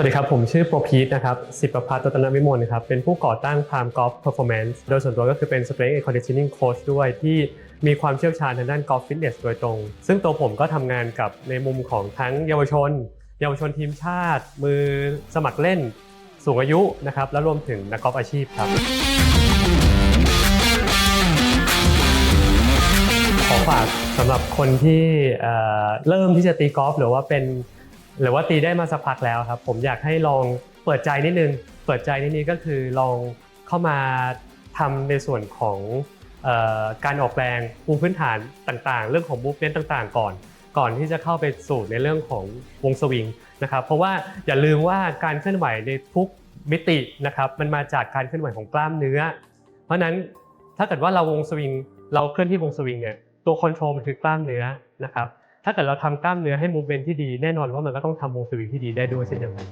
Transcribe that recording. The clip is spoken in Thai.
สวัสดีครับ ผมชื่อโปรพีทนะครับ สิบประพัฒน์รัตนวิมลครับ เป็นผู้ก่อตั้ง Prime Golf Performance โดยส่วนตัวก็คือเป็น Strength and Conditioning Coach ด้วยที่มีความเชี่ยวชาญทางด้าน Golf Fitness โดยตรง ซึ่งตัวผมก็ทำงานกับในมุมของทั้งเยาวชน เยาวชนทีมชาติ มือสมัครเล่น สูงอายุนะครับ และรวมถึงนักกอล์ฟอาชีพครับขอฝากสำหรับคนที่เเริ่มที่จะตีกอล์ฟหรือว่าเป็น หรือว่าตีได้มาสักพักแล้วครับ ผมอยากให้ลองเปิดใจนิดนึง เปิดใจนิดนี้ก็คือลองเข้ามาทำในส่วนของออการออกแรงภูพื้นฐานต่างๆ เรื่องของมูฟเมนต์ต่างๆ ก่อน ก่อนที่จะเข้าไปสู่ในเรื่องของวงสวิงนะครับ เพราะว่าอย่าลืมว่าการเคลื่อนไหวในทุกมิตินะครับมันมาจากการเคลื่อนไหวของกล้ามเนื้อ เพราะฉะนั้นถ้าเกิดว่าเราวงสวิงเราเคลื่อนที่วงสวิงเนี่ยตัวคอนโทรลมันคือกล้ามเนื้อนะครับ ถ้าเกิดเราทำกล้ามเนื้อให้มูเมนที่ดีแน่นอนว่ามันก็ต้องทำวงสวิงที่ดีได้ด้วยเช่นเดียวกัน